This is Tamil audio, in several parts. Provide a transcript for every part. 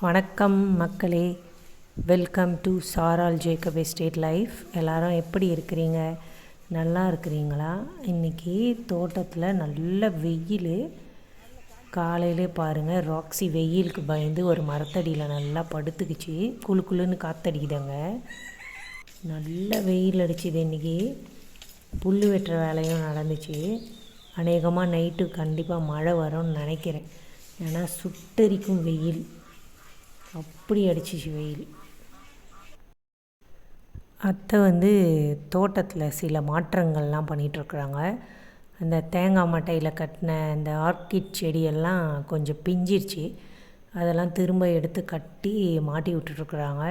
வணக்கம் மக்களே. வெல்கம் டு சாரால் ஜேக்கப் எஸ்டேட் லைஃப் எல்லாரும் எப்படி இருக்கிறீங்க? நல்லா இருக்கிறீங்களா? இன்றைக்கி தோட்டத்தில் நல்ல வெயில். காலையிலே பாருங்கள் ராக்ஸி வெயிலுக்கு பயந்து ஒரு மரத்தடியில் நல்லா படுத்துக்குச்சு. குளு குளுன்னு காத்தடிக்குதாங்க. நல்ல வெயில் அடிச்சுது இன்றைக்கி புல் வெட்டுற வேலையும் நடந்துச்சு. அநேகமாக நைட்டு கண்டிப்பாக மழை வரும்னு நினைக்கிறேன். ஏன்னா சுட்டரிக்கும் வெயில். அப்படி அடிச்சிச்சு வெயில் அத்தை வந்து தோட்டத்தில் சில மாற்றங்கள்லாம் பண்ணிகிட்ருக்குறாங்க அந்த தேங்காய் மட்டையில் கட்டின அந்த ஆர்கிட் செடியெல்லாம் கொஞ்சம் பிஞ்சிருச்சு. அதெல்லாம் திரும்ப எடுத்து கட்டி மாட்டி விட்டுட்ருக்குறாங்க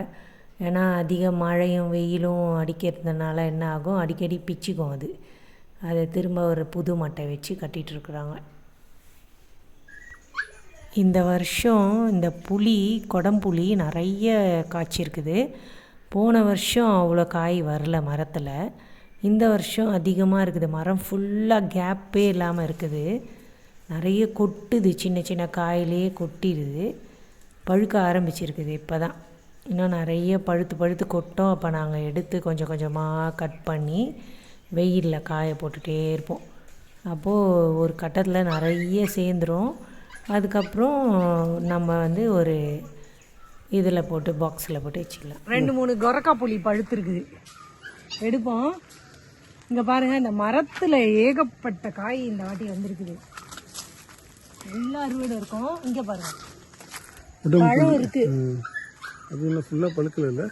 ஏன்னா அதிக மழையும் வெயிலும் அடிக்கிறதுனால என்ன ஆகும்? அடிக்கடி பிச்சுக்கும் அது. அதை திரும்ப ஒரு புது மட்டை வச்சு கட்டிகிட்ருக்குறாங்க இந்த வருஷம் இந்த புளி குடம்புளி நிறைய காய்ச்சிருக்குது. போன வருஷம் அவ்வளோ காய் வரல மரத்தில். இந்த வருஷம் அதிகமாக இருக்குது. மரம் ஃபுல்லாக கேப்பே இல்லாமல் இருக்குது. நிறைய கொட்டுது. சின்ன சின்ன காயிலே கொட்டிடுது. பழுக்க ஆரம்பிச்சிருக்குது இப்போ தான் இன்னும் நிறைய பழுத்து பழுத்து கொட்டோம். அப்போ நாங்கள் எடுத்து கொஞ்சம் கொஞ்சமாக கட் பண்ணி வெயிலில் காய போட்டுகிட்டே இருப்போம். அப்போது ஒரு கட்டத்தில் நிறைய சேர்ந்துரும். அதுக்கப்புறம் நம்ம வந்து ஒரு இதில் போட்டு பாக்ஸில் போட்டு வச்சுக்கலாம். ரெண்டு மூணு கொரக்கா புளி பழுத்திருக்குது. எடுப்போம். இங்க பாருங்க இந்த மரத்துல ஏகப்பட்ட காய் இந்த வாட்டி வந்திருக்குது. எல்லா அறுவடை இருக்கும். இங்க பாருங்க. பழம் இருக்கு. அது இன்னும் ஃபுல்லாக பழுக்கல இல்லை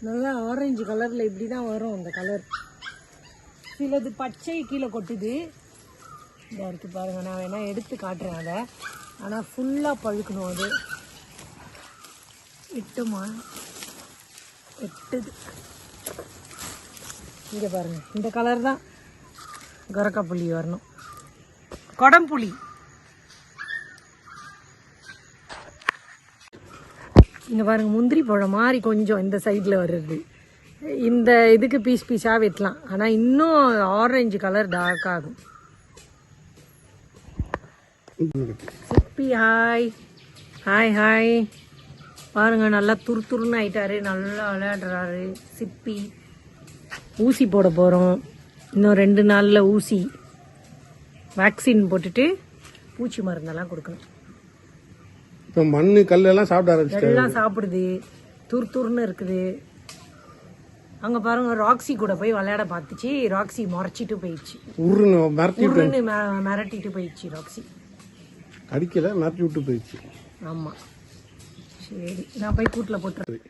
நல்லா ஆரஞ்சு கலர்ல இப்படிதான் வரும் அந்த கலர் சிலது பச்சை கீழே கொட்டுது. இதாக இருக்குது பாருங்கள் நான் வேணால் எடுத்து காட்டுறேன் அதை. ஆனால் ஃபுல்லாக பழுக்கணும் அது. எட்டுமா? எட்டுது. இங்கே பாருங்கள் இந்த கலர் தான் கொரக்கா புள்ளி வரணும். கொடம்புளி இங்கே பாருங்கள் முந்திரி பழம் மாதிரி கொஞ்சம் இந்த சைடில் வர்றது இந்த இதுக்கு பீஸ் பீஸாக வெட்டலாம். ஆனால் இன்னும் ஆரஞ்சு கலர் டார்க் ஆகும். சிப்பி ஹாய் ஹாய் ஹாய் பாருங்க நல்லா துரு துருன்னு ஆயிட்டாரு. நல்லா விளையாடுறாரு சிப்பி ஊசி போட போகிறோம் இன்னும் ரெண்டு நாளில் ஊசி. வேக்சின் போட்டுட்டு பூச்சி மருந்தெல்லாம் கொடுக்கணும். இப்போ மண் கல் எல்லாம் சாப்பிட ஆரம்பிச்சிட்டாரு. எல்லாம் சாப்பிடுது. துரு துருன்னு இருக்குது. அங்க பாருங்க ராக்ஸி கூட போய் விளையாட பார்த்துச்சு. ராக்ஸி முறைச்சிட்டு போயிடுச்சு. உருன்னு மிரட்டி விட்டு உருன்னு ம- மிரட்டிட்டு போயிடுச்சு ராக்ஸி அடிக்கல மிரட்டி விட்டு போயிடுச்சு. ஆமா. சரி நான் போய் கூட்டில் போட்டுறேன்.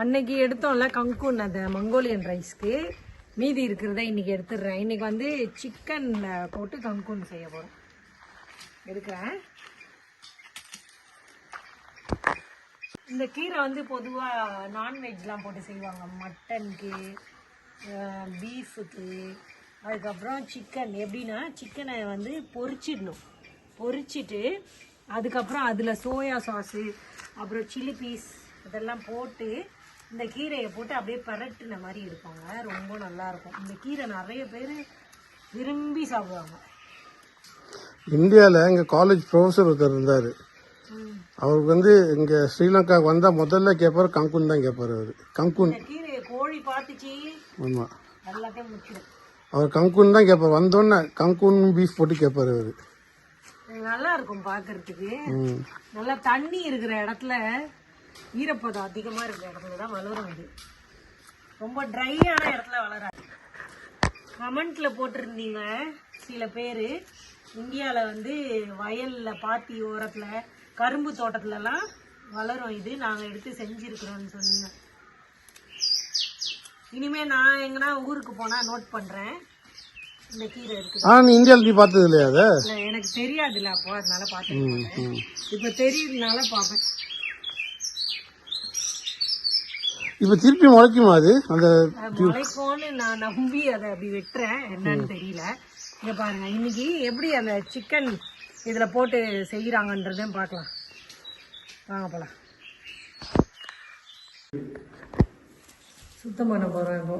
அன்னைக்கு எடுத்தோம்ல கங்குன் அந்த மங்கோலியன் ரைஸ்க்கு. மீதி இருக்கிறத இன்னைக்கு எடுத்துடுறேன். இன்னைக்கு வந்து சிக்கன்ல போட்டு கங்குன் செய்ய போறோம். எடுக்கிறேன். இந்த கீரை வந்து பொதுவாக நான்வெஜ்லாம் போட்டு செய்வாங்க. மட்டனுக்கு பீஃபுக்கு அதுக்கப்புறம் சிக்கன் எப்படின்னா சிக்கனை வந்து பொரிச்சிடணும். பொரிச்சிட்டு அதுக்கப்புறம் அதில் சோயா சாஸு அப்புறம் சில்லி பீஸ் இதெல்லாம் போட்டு இந்த கீரையை போட்டு அப்படியே பரட்டுன மாதிரி எடுப்பாங்க ரொம்ப நல்லா இருக்கும். இந்த கீரை நிறைய பேர் விரும்பி சாப்பிடுவாங்க. இந்தியாவில் எங்கள் காலேஜ் ப்ரொஃபஸர் ஒருத்தர் இருந்தார். அவருக்கு வந்து இங்கே ஸ்ரீலங்காவுக்கு வந்தால் முதல்ல கேட்பாரு கங்குன் தான் கேட்பாரு அவர். கங்குன். கீரையை கோழி பார்த்துச்சு. ஆமாம் எல்லாத்தையும் அவர் கங்குன் தான் கேட்பார் வந்தோடனே கங்குன் பீஃப் போட்டு கேட்பாரு அவர். நல்லா இருக்கும் பார்க்கறதுக்கு. ம். நல்லா தண்ணி இருக்கிற இடத்துல ஈரப்பதம் அதிகமா இருக்கிற இடத்துல தான் வளரும் இது. ரொம்ப ட்ரையான இடத்துல வளராது. கமெண்ட்ல போட்டிருந்தீங்க சில பேர். இந்தியாவில் வந்து வயல்ல பாத்தி ஓரத்துல கரும்பு தோட்டத்துலலாம் வளரும் இது. நாங்கள் எடுத்து செஞ்சிருக்கிறோம்னு சொன்னீங்க. இனிமே நான் எங்கன்னா ஊருக்கு போனா நோட் இருக்குது ஆ நீ இந்தியாவில் பார்த்தது இல்லையா அதை? எனக்கு தெரியாதுல்ல அப்போ அதனால ம் இப்ப தெரியுதுனால பாப்பேன் இப்போ திருப்பி முளைக்குமா அது? அந்த முளைக்கும்னு நான் நம்பி அதை அப்படி வெட்டுறேன். என்னன்னு தெரியல. இங்க பாருங்க இன்னைக்கு எப்படி அந்த சிக்கன் இதுல போட்டு செய்யறாங்கன்றதையும் பார்க்கலாம். வாங்க போலாம். சுத்தம் பண்ண போறோம் இப்போ.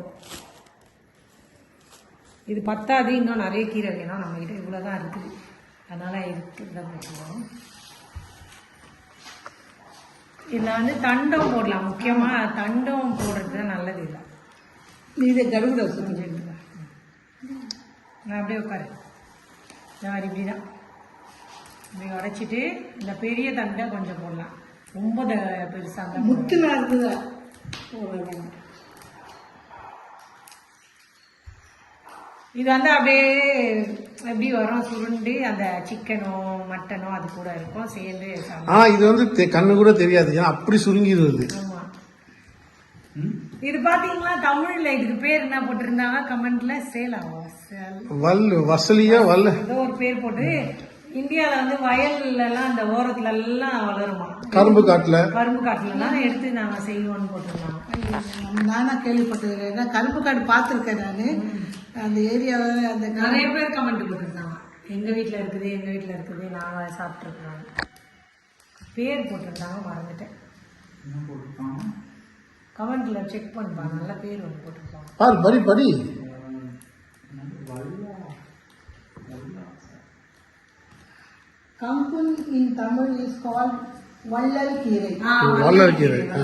இது பத்தாது இன்னும் நிறைய கீரை வேணும். நம்மகிட்ட இவ்வளோ தான் இருக்குது. அதனால் இருக்கிறத போட்டுருவோம். இதில் வந்து தண்டம் போடலாம். முக்கியமாக தண்டம் போடுறது தான் நல்லது இல்லை. இது கருகுட சுத்தி நான் அப்படியே உட்காரு நான் இப்படி தான் இப்படி உடைச்சிட்டு இந்த பெரிய தண்டை கொஞ்சம் போடலாம். ரொம்ப த- பெருசா இருந்தா போடக்கூடாது. இது வந்து அப்படியே எப்படி வரும்? சுருண்டு அந்த சிக்கனோ மட்டனோ அது கூட இருக்கும். சேர்ந்து ஆனா இது வந்து கண்ணு கூட தெரியாது. ஏன்னா அப்படி சுருங்கிடுது. இது பாத்தீங்களா? தமிழ்ல இதுக்கு பேர் என்ன போட்டிருந்தாங்க? கமெண்ட்ல சேல் வல் வசலியா வல்ல. ஏதோ ஒரு பேர் போட்டு இந்தியால வந்து வயல்ல எல்லாம் அந்த ஓரத்துல எல்லாம் வளருமா? கரும்பு காட்டுல. கரும்பு காட்டுல எல்லாம் எடுத்து நாங்க செய்வோம்னு போட்டிருந்தாங்க. நானா கேள்விப்பட்டது ஏன்னா கருப்பு காடு பார்த்துருக்கேன் நான். அந்த ஏரியாவை அந்த நிறைய பேர் கமெண்ட் போட்டிருந்தாங்க. எங்க வீட்ல இருக்குது எங்க வீட்ல இருக்குது நாங்க சாப்பிட்டுருக்கோம் பேர் போட்டிருந்தாங்க மறந்துட்டேன். கமெண்ட்ல செக் பண்ணுப்பா நல்ல பேர் ஒன்று போட்டிருப்பாங்க. பாரு படி படி. Common in Tamil is called வள்ளல் கீரை வல்லரிக்கீரை ஆ.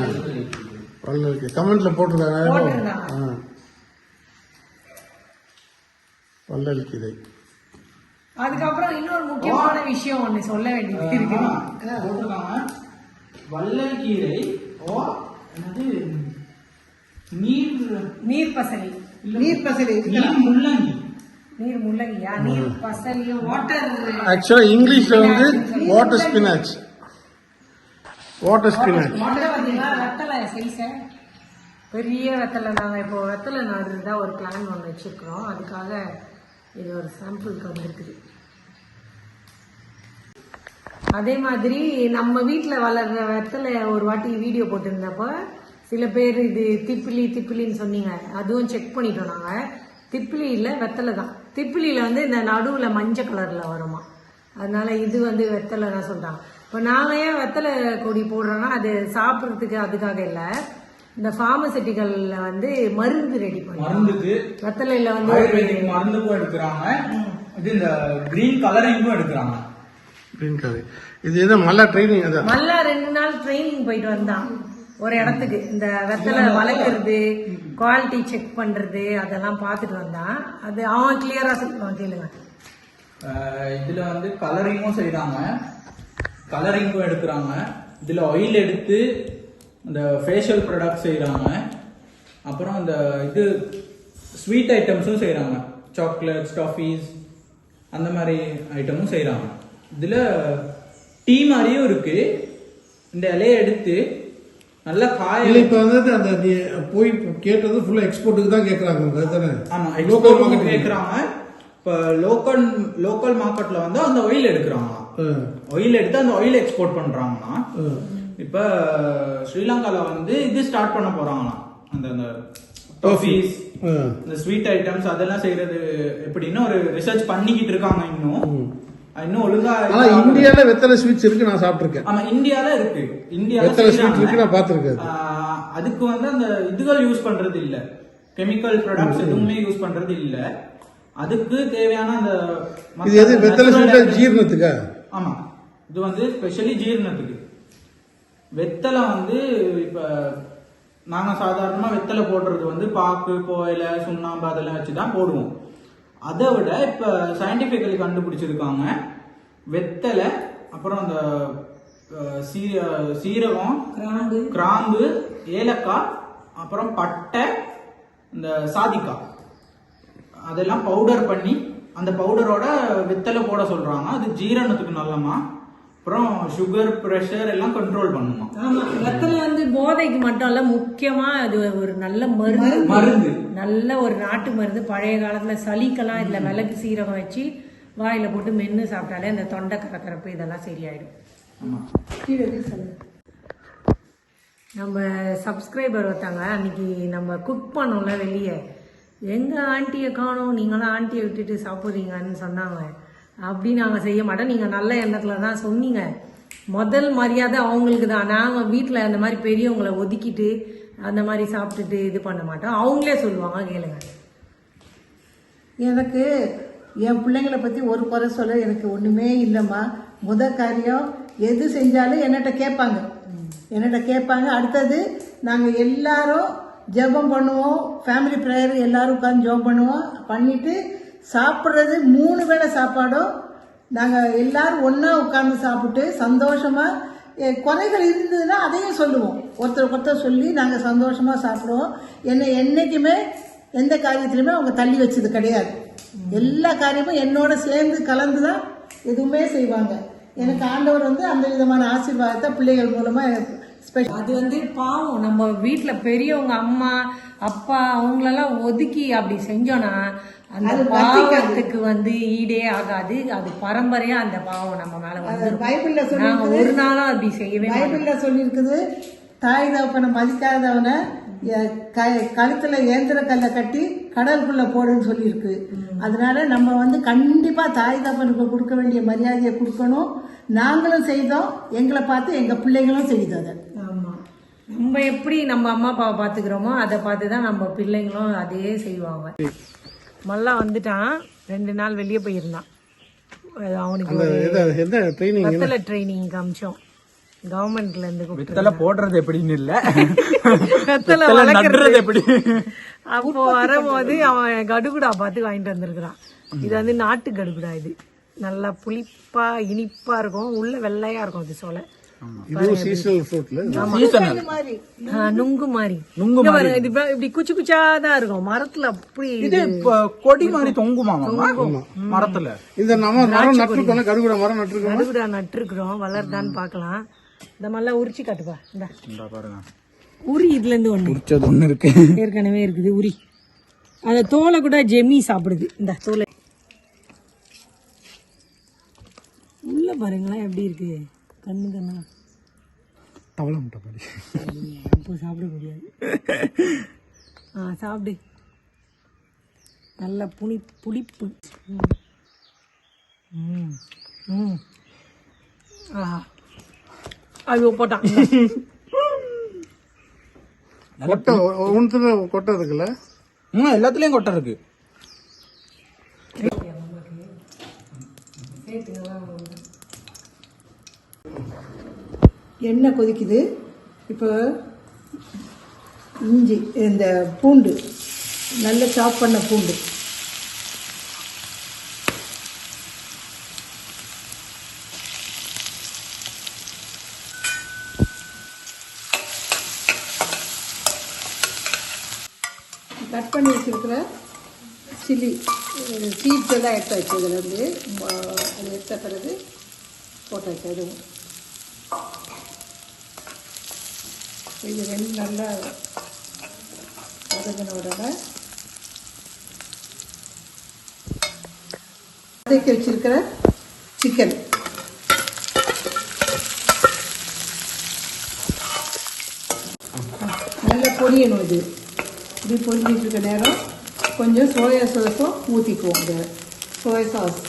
வல்லரிக்கீரை கமெண்ட்ல போட்டிருக்காங்க. போட்டிருந்தாங்க. ஆ. வல்லரிக்கீரை அதுக்கப்புறம் இன்னொரு முக்கியமான விஷயம் ஒண்ணு சொல்ல வேண்டியது போட்டிருக்காங்க. வள்ளல் கீரை ஓ என்னது? நீர் நீர் பசலி நீர் பசலி நீர் முள்ளங்கி. நீர் முள்ளங்கியா நீர் பசலியும் வாட்டர் ஆக்சுவலா இங்கிலீஷ்ல வந்து வாட்டர் ஸ்பினாச் வாட்டர் ஸ்பினாச் வெத்தலை சைஸ பெரிய வெத்தலை நாங்கள் இப்போ வெத்தலை நடுறதா ஒரு பிளான் ஒன்று வச்சிருக்கிறோம். அதுக்காக இது ஒரு சாம்பிளுக்கு வந்திருக்குது அதே மாதிரி நம்ம வீட்டில் வளர்ற வெத்தலை ஒரு வாட்டி வீடியோ போட்டிருந்தப்ப சில பேர் இது திப்பிலி திப்பிலின்னு சொன்னீங்க. அதுவும் செக் பண்ணிட்டோம் நாங்கள் திப்பிலி இல்லை வெத்தலை தான். திப்பிலியில் வந்து இந்த நடுவில் மஞ்சள் கலரில் வருமா. அதனால இது வந்து வெத்தலை தான் சொல்கிறாங்க இப்போ நாங்கள் ஏன் வெத்தலை கொடி போடுறோன்னா அது சாப்பிட்றதுக்கு அதுக்காக இல்லை. இந்த ஃபார்மசிட்டிகளில் வந்து மருந்து ரெடி பண்ணுறோம் மருந்துக்கு வெத்தலையில் வந்து ஆயுர்வேதிக் மருந்துக்கும் எடுக்கிறாங்க. இது இந்த கிரீன் கலரிங்கும் எடுக்கிறாங்க. கிரீன் கலர் இது எது நல்லா ட்ரைனிங் அதான்? நல்லா ரெண்டு நாள் ட்ரைனிங் போயிட்டு வந்தான். ஒரு இடத்துக்கு. இந்த வெத்தலை வளர்க்குறது குவாலிட்டி செக் பண்றது அதெல்லாம் பார்த்துட்டு வந்தான் அது அவன் கிளியரா சொல்லுவான் கேளுங்க இதுல வந்து கலரிங்கும் செய்றாங்க. கலரிங்கும் எடுக்கிறாங்க. இதுல ஆயில் எடுத்து இந்த ஃபேஷியல் ப்ராடக்ட் செய்றாங்க. அப்புறம் இந்த இது ஸ்வீட் ஐட்டம்ஸும் செய்றாங்க. சாக்லேட்ஸ் டாஃபீஸ் அந்த மாதிரி ஐட்டமும் செய்றாங்க. இதுல டீ மாதிரியும் இருக்கு. இந்த இலையை எடுத்து நல்லா காய இல்ல இப்ப வந்து அந்த போய் கேட்டது ஃபுல்லா எக்ஸ்போர்ட்டுக்கு தான் கேக்குறாங்க அதுதானே ஆமா எக்ஸ்போர்ட் market கேக்குறாங்க. இப்ப லோக்கல் லோக்கல் மார்க்கெட்ல வந்து அந்த ஆயில் எடுக்கிறாங்க. ஆ, ஆயில் எடுத்து அந்த ஆயில் எக்ஸ்போர்ட் பண்றாங்கன்னா. இப்ப ஸ்ரீலங்கால வந்து இது ஸ்டார்ட் பண்ண போறாங்களாம். அந்த அந்த டாஃபீஸ். இந்த ஸ்வீட் ஐட்டம்ஸ் அதெல்லாம் செய்யறது எப்படின்னு ஒரு ரிசர்ச் பண்ணிக்கிட்டு இருக்காங்க இன்னும். இன்னும் ஒழுங்கா ஆனா இந்தியால வெத்தலை ஸ்வீட்ஸ் இருக்கு நான் சாப்பிட்டிருக்கேன். ஆமா இந்தியால இருக்கு. இந்தியால வெத்தலை ஸ்வீட் செய்றாங்க. இருக்கு நான் பாத்திருக்கேன் ஆஹ் அதுக்கு வந்து அந்த இதுகள் யூஸ் பண்றது இல்ல. கெமிக்கல் ப்ராடக்ட்ஸ் எதுவுமே யூஸ் பண்றது இல்ல. அதுக்கு தேவையான அந்த இது எது வெத்தலை ஜீரணத்துக்கா? ஆமா. இது வந்து ஸ்பெஷலி ஜீரணத்துக்கு. வெத்தலை வந்து இப்ப நாங்க சாதாரணமா வெத்தலை போடுறது வந்து பாக்கு கோயிலை சுண்ணாம்பு அதெல்லாம் வச்சு தான் போடுவோம். அதை விட இப்ப சயின்டிபிக்கலி கண்டுபிடிச்சிருக்காங்க. வெத்தலை அப்புறம் அந்த சீர சீரகம் கிராம்பு. கிராம்பு ஏலக்காய் அப்புறம் பட்டை இந்த சாதிக்காய். அதெல்லாம் பவுடர் பண்ணி அந்த பவுடரோட வெத்தலை போட சொல்றாங்க. அது ஜீரணத்துக்கு நல்லமா? அப்புறம் சுகர் பிரஷர் எல்லாம் கண்ட்ரோல் பண்ணுமா? ஆமா வெத்தலை வந்து போதைக்கு மட்டும் இல்ல முக்கியமா அது ஒரு நல்ல மருந்து. மருந்து. நல்ல ஒரு நாட்டு மருந்து. பழைய காலத்துல சளிக்கெல்லாம் இதுல மிளகு சீரகம் வச்சு வாயில போட்டு மென்னு சாப்பிட்டாலே அந்த தொண்டை கறக்கறப்பு இதெல்லாம் சரியாயிடும். நம்ம சப்ஸ்கிரைபர் ஒருத்தாங்க அன்னைக்கு நம்ம குக் பண்ணோம்ல வெளியே. எங்க ஆண்டியை காணோம்? நீங்களாம் ஆண்டியை விட்டுட்டு சாப்பிட்றீங்கன்னு சொன்னாங்க. அப்படி நாங்கள் செய்ய மாட்டோம். நீங்கள் நல்ல எண்ணத்தில் தான் சொன்னீங்க. முதல் மரியாதை அவங்களுக்கு தான். நாங்கள் வீட்டில் அந்த மாதிரி பெரியவங்களை ஒதுக்கிட்டு அந்த மாதிரி சாப்பிட்டுட்டு இது பண்ண மாட்டோம். அவங்களே சொல்லுவாங்க கேளுங்க. எனக்கு என் பிள்ளைங்களை பற்றி ஒரு குறை சொல்ல எனக்கு ஒன்றுமே இல்லைம்மா. முத காரியம் எது செஞ்சாலும் என்னட்ட கேட்பாங்க. என்னட்ட கேட்பாங்க. அடுத்தது நாங்கள் எல்லாரும் ஜெபம் பண்ணுவோம். ஃபேமிலி ப்ரேயர் எல்லாரும் உட்காந்து ஜெபம் பண்ணுவோம். பண்ணிவிட்டு சாப்பிட்றது மூணு வேளை சாப்பாடும் நாங்கள் எல்லாரும் ஒன்றா உட்காந்து சாப்பிட்டு சந்தோஷமாக குறைகள் இருந்ததுன்னா அதையும் சொல்லுவோம். ஒருத்தர் ஒருத்தர் சொல்லி நாங்கள் சந்தோஷமாக சாப்பிடுவோம். என்னை என்றைக்குமே எந்த காரியத்திலுமே அவங்க தள்ளி வச்சது கிடையாது. எல்லா காரியமும் என்னோட சேர்ந்து கலந்து தான் எதுவுமே செய்வாங்க. எனக்கு ஆண்டவர் வந்து அந்த விதமான ஆசீர்வாதத்தை பிள்ளைகள் மூலமாக அது வந்து பாவம். நம்ம வீட்ல பெரியவங்க அம்மா அப்பா அவங்களெல்லாம் ஒதுக்கி அப்படி செஞ்சோம்னா அந்த பாவத்துக்கு வந்து ஈடே ஆகாது. அது பரம்பரையா அந்த பாவம் நம்ம மேல வந்துரும். பைபிள்ல நாங்க ஒரு நாளும் அப்படி செய்யவே. பைபிள்ல சொல்லியிருக்குது தாய் தகப்பனை மதிக்காதவனை கழுத்துல ஏந்திர கல்லை கட்டி கடலுக்குள்ள போடுன்னு சொல்லியிருக்கு. அதனால நம்ம வந்து கண்டிப்பா தாய் தகப்பனுக்கு கொடுக்க வேண்டிய மரியாதையை கொடுக்கணும். நாங்களும் செய்தோம் எங்களை பார்த்து எங்க பிள்ளைங்களும் செய்தோம் அதை. ஆமா. நம்ம எப்படி நம்ம அம்மா அப்பாவை பாத்துக்கிறோமோ அதை பார்த்து தான் நம்ம பிள்ளைங்களும் அதே செய்வாங்க. மல்லா வந்துட்டான் ரெண்டு நாள் வெளியே போயிருந்தான். அது அவனுக்கு வெத்தலை ட்ரைனிங் காமிச்சோம். கவர்மெண்ட்ல இருந்து வெத்தலை போடுறது எப்படின்னு இல்ல. வெத்தலை வளர்க்கறது. எப்படி? அப்போ வரும்போது அவன் கடுகுடா பார்த்து வாங்கிட்டு வந்திருக்கிறான். இது வந்து நாட்டு கடுகுடா இது. நல்லா புளிப்பா இனிப்பா இருக்கும். உள்ள வெள்ளையா இருக்கும் அது சோலை நுங்கு மாதிரி. இங்க பாருங்க, இது இப்ப- இப்படி குச்சி குச்சா தான் இருக்கும். மரத்துல அப்படி இது கொடி மாதிரி தொங்குமா மரத்துல. இந்த நம்ம மரம் நட்டுருக்கோம் கருகுட மரம் நட்டுருக்கோம் கடுகுடா நட்டுருக்குறோம். வளருதான்னு பார்க்கலாம். இந்த மாதிரிலாம் உரிச்சு காட்டுப்பா. இந்த. இந்தா பாருங்க. உரி இதுல இருந்து ஒண்ணு இருக்கு. ஏற்கனவே இருக்குது உரி. அந்த தோலை கூட ஜெமி சாப்பிடுது. இந்த தோலை. உள்ள பாருங்களேன் எப்படி இருக்கு? கண்ணு கண்ணா. தவளை முட்டை பாடி அப்போ சாப்பிட முடியாது. ஆ சாப்பிடு. நல்ல புளி புளிப்பு. ம். ஆஹா. அது போட்டான் கொட்டை. ஒன்றுல கொட்டை இருக்குல்ல? ம் எல்லாத்துலயும் கொட்டை இருக்கு. எண்ணெய் கொதிக்குது. இப்போ இஞ்சி இந்த பூண்டு நல்ல சாப் பண்ண பூண்டு. கட் பண்ணி வச்சிருக்கிற சில்லி சீட்ஸ் எல்லாம் எடுத்து வச்சு இதில் இருந்து அது எடுத்த பிறகு போட்டு அதுவும் இது ரெண்டு நல்லா வதங்கின உடனே வதக்கி வச்சிருக்கிற சிக்கன் நல்லா பொரியணும் இது. இப்படி பொரிஞ்சிட்டு இருக்க நேரம் கொஞ்சம் சோயா சாஸும் ஊற்றிக்குவோம் இந்த சோயா சாஸ்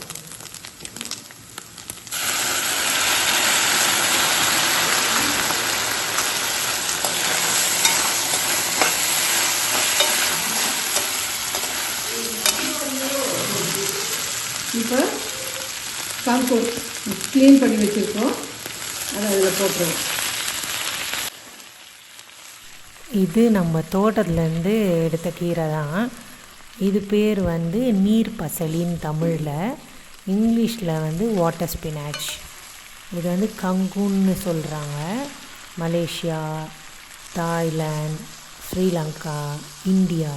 இப்போ காங்கூர் க்ளீன் பண்ணி வச்சுருக்கோம். அதை அதில் போட்டுருவோம். இது நம்ம தோட்டத்துலேருந்து எடுத்த கீரை தான். இது பேர் வந்து நீர் பசலின்னு தமிழில் இங்கிலீஷில் வந்து வாட்டர் ஸ்பினாச். இது வந்து கங்குன்னு சொல்கிறாங்க மலேசியா தாய்லாந்து ஸ்ரீலங்கா இந்தியா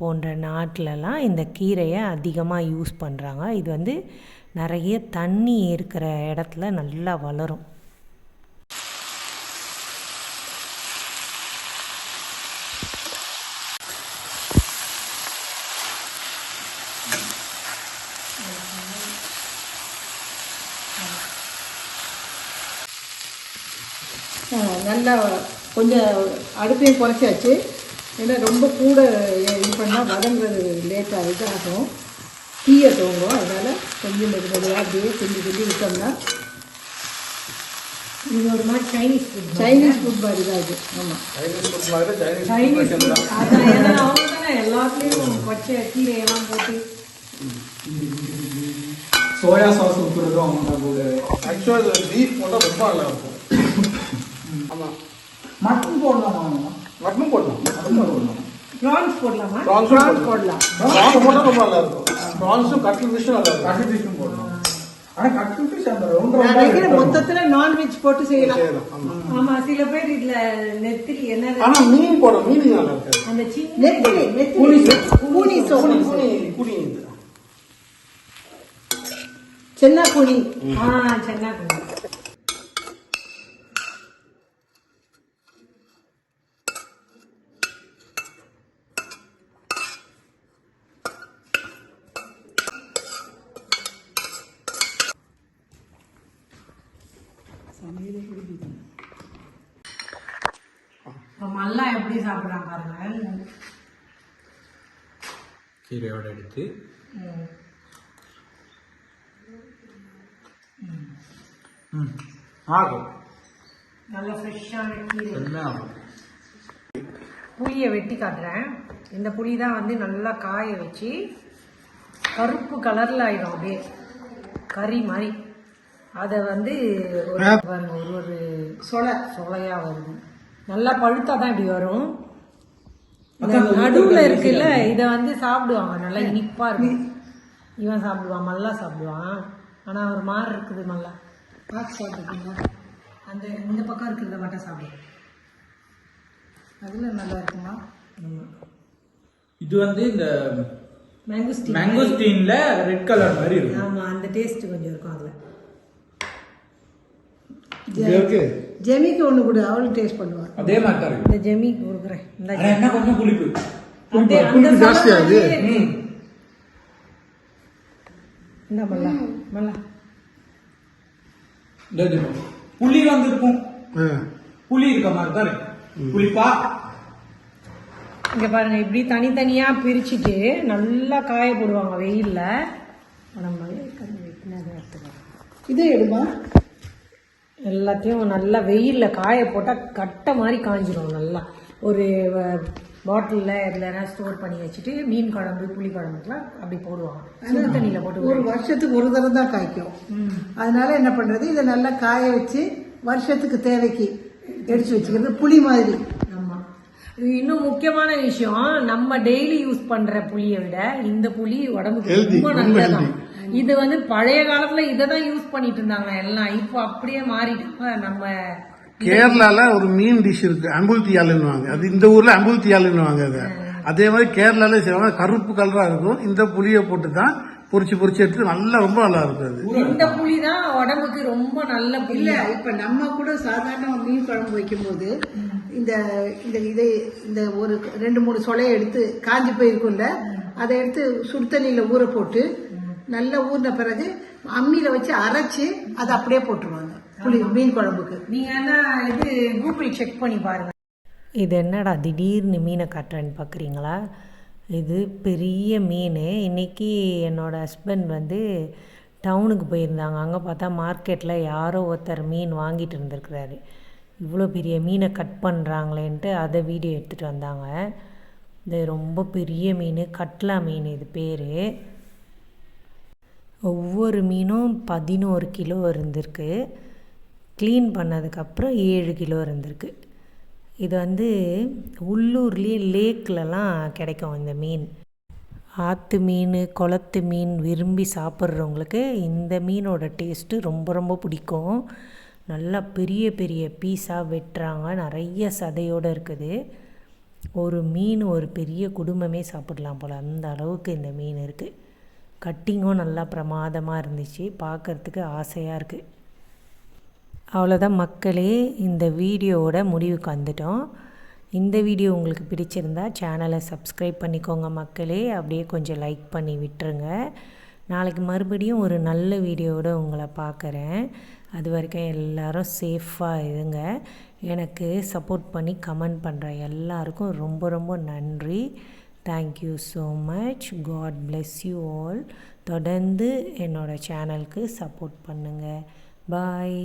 போன்ற நாட்டிலலாம் இந்த கீரையை அதிகமாக யூஸ் பண்ணுறாங்க இது வந்து நிறைய தண்ணி இருக்கிற இடத்துல நல்லா வளரும். நல்லா கொஞ்சம் அடுப்பையும் குறைச்சாச்சு. ஏன்னா ரொம்ப கூட இது பண்ணால் வதங்குறது லேட்டாக இதாகும் தீயை தோங்கும். அதனால் கொஞ்சம் மெதுமெதுவாக அப்படியே கிண்டி கிண்டி விட்டோம்னா இது ஒரு மாதிரி சைனீஸ் ஃபுட் சைனீஸ் ஃபுட் மாதிரி தான் இது. ஆமாம் சைனீஸ் food. அதான் ஏன்னா அவங்க தானே எல்லாத்துலேயும் பச்சை கீரையெல்லாம் போட்டு. சோயா சாஸ் ஊற்றுறதும் அவங்க கூட. ஆக்சுவலாக இது பீஃப் போட்டால் ரொம்ப நல்லா இருக்கும் ஆமாம் மட்டன் போடலாமா? மட்டன் போடலாம். மட்டன் போடலாம்? ப்ரான்ஸ் போடலாமா? ப்ரான்ஸும் போடலாம். ப்ரான்ஸ் போட்டால் ரொம்ப நல்லா இருக்கும் ப்ரான்ஸும் கட்லி ஃபிஷ்ஷும் நல்லா இருக்கும் கட்டு ஃபிஷ்ஷும் போடலாம் ஆனால் கட்டு ஃபிஷ் அந்த ரவுண்ட் நான் நினைக்கிறேன் ரவுண்டாக மொத்தத்துல நான்வெஜ் போட்டு செய்யலாம். ஆமா. சில பேர் இதுல நெத்திலி என்ன மீன் போட மீன் நல்லா அந்த சின்ன நெத்திலி நெத்திலி. குனி குனி குனி இது. சென்னா பூனி ஆ சென்னா மல்லா எப்படி சாப்பிடுறாங்க பாருங்க கீரையோட எடுத்து ஆகும். நல்ல ஃப்ரெஷ்ஷான கீரை. ஆகும். புளியை வெட்டி காட்டுறேன். இந்த புளி தான் வந்து நல்லா காய வச்சு கருப்பு கலரில் ஆயிடும் அப்படியே. கறி மாதிரி. அதை வந்து ஒரு ஒரு சொலை சொலையாக வருது. நல்லா பழுத்தா தான் இப்படி வரும். நடுவில் இருக்குல்ல இதை வந்து சாப்பிடுவாங்க. நல்லா இனிப்பாக இருக்கும். இவன் சாப்பிடுவான் மல்லா சாப்பிடுவான். ஆனால் ஒரு மாதிரி இருக்குது மல்லா. பார்த்து சாப்பிட்டுருக்கீங்களா அந்த இந்த பக்கம் இருக்கிறத மட்டும் சாப்பிடுவோம் அதுல நல்லா இருக்குமா? இது வந்து இந்த மேங்கோஸ்டீன் மேங்கோஸ்டீன்ல ரெட் கலர் மாதிரி இருக்கும். ஆமாம் அந்த டேஸ்ட் கொஞ்சம் இருக்கும் அதில். இது ஜெமிக்கு ஒண்ணு கொடு அவளும் டேஸ்ட் பண்ணுவாள் அதே மாதிரி இந்த ஜெமி கொடுக்குறேன். என்ன கொஞ்சம் புளிப்பு புளிப்பு ஜாஸ்தியா இது? சாதம் மாதிரியே இருக்கு. இந்த மல்லா மல்லா. புளி வந்து இருக்கும் ஆ. புளி இருக்க மாதிரி தான் இருக்கு புளிப்பா? இங்க பாருங்க இப்படி தனித்தனியா பிரிச்சுட்டு நல்லா காய போடுவாங்க வெயில்ல. நம்ம இதே எடுமா? எல்லாத்தையும் நல்லா வெயில்ல காய போட்டா கட்டை மாதிரி காஞ்சிரும் நல்லா. ஒரு பாட்டிலில் எதுலனா ஸ்டோர் பண்ணி வச்சுட்டு மீன் குழம்பு புளி குழம்புக்குலாம் அப்படி போடுவாங்க. சுடு தண்ணியில் போட்டு ஒரு வருஷத்துக்கு ஒரு தடவை தான் காய்க்கும். அதனால என்ன பண்றது? இதை நல்லா காய வச்சு வருஷத்துக்கு தேவைக்கு எடுத்து வச்சுக்கிறது புளி மாதிரி. ஆமா. இது இன்னும் முக்கியமான விஷயம். நம்ம டெய்லி யூஸ் பண்ற புளியை விட இந்த புளி உடம்புக்கு ரொம்ப நல்லதான் இது வந்து பழைய காலத்துல இதை தான் யூஸ் பண்ணிட்டு இருந்தாங்க எல்லாம் இப்போ அப்படியே மாறிட்டு நம்ம கேரளால ஒரு மீன் டிஷ் இருக்கு. அம்புல்தியாலுன்னுவாங்க அது இந்த ஊர்ல அம்புல்தியாலுன்னுவாங்க அதை. அதே மாதிரி கேரளால செய்வாங்க. கருப்பு கலரா இருக்கும். இந்த புளியை போட்டு தான் பொரிச்சு பொரிச்சு எடுத்து நல்லா ரொம்ப நல்லா இருக்கும் அது. இந்த புளி தான் உடம்புக்கு ரொம்ப நல்ல புளி. இப்ப நம்ம கூட சாதாரண மீன் குழம்பு வைக்கும்போது இந்த இந்த இதை இந்த ஒரு ரெண்டு மூணு சொலையை எடுத்து காஞ்சி போயிருக்கும்ல அதை எடுத்து சுடு தண்ணியில ஊற போட்டு நல்லா ஊறின பிறகு அம்மியில வச்சு அரைச்சு அதை அப்படியே போட்டுருவாங்க. புளி மீன் குழம்புக்கு. நீங்க என்ன இது கூகுள் செக் பண்ணி பாருங்க. இது என்னடா திடீர்னு மீனை காட்டுறேன்னு பார்க்குறீங்களா இது பெரிய மீன். இன்றைக்கி என்னோடய ஹஸ்பண்ட் வந்து டவுனுக்கு போயிருந்தாங்க. அங்கே பார்த்தா மார்க்கெட்டில் யாரோ ஒருத்தர் மீன் வாங்கிட்டு இருந்திருக்கிறாரு. இவ்வளோ பெரிய மீனை கட் பண்ணுறாங்களேன்ட்டு அதை வீடியோ எடுத்துகிட்டு வந்தாங்க. இது ரொம்ப பெரிய மீன். கட்லா மீன் இது பேர். ஒவ்வொரு மீனும் பதினோரு கிலோ இருந்திருக்கு. க்ளீன் பண்ணதுக்கப்புறம் ஏழு கிலோ இருந்திருக்கு. இது வந்து உள்ளூர்லேயே லேக்லலாம் கிடைக்கும் இந்த மீன். ஆற்று மீன் குளத்து மீன் விரும்பி சாப்பிட்றவங்களுக்கு இந்த மீனோட டேஸ்ட்டு ரொம்ப ரொம்ப பிடிக்கும். நல்லா பெரிய பெரிய பீஸாக வெட்டுறாங்க. நிறைய சதையோடு இருக்குது. ஒரு மீன் ஒரு பெரிய குடும்பமே சாப்பிடலாம் போல். அந்த அளவுக்கு இந்த மீன் இருக்குது கட்டிங்கும் நல்லா பிரமாதமாக இருந்துச்சு. பார்க்குறதுக்கு ஆசையாக இருக்குது அவ்வளோதான் மக்களே இந்த வீடியோவோட முடிவுக்கு வந்துட்டோம். இந்த வீடியோ உங்களுக்கு பிடிச்சிருந்தா சேனலை சப்ஸ்கிரைப் பண்ணிக்கோங்க மக்களே. அப்படியே கொஞ்சம் லைக் பண்ணி விட்டுருங்க. நாளைக்கு மறுபடியும் ஒரு நல்ல வீடியோவோட உங்களை பார்க்குறேன். அது வரைக்கும் எல்லோரும் சேஃபாக இருங்க. எனக்கு சப்போர்ட் பண்ணி கமெண்ட் பண்ணுற எல்லாருக்கும் ரொம்ப ரொம்ப நன்றி. Thank you so much God bless you all தொடர்ந்து என்னோடய சேனலுக்கு சப்போர்ட் பண்ணுங்கள் பாய்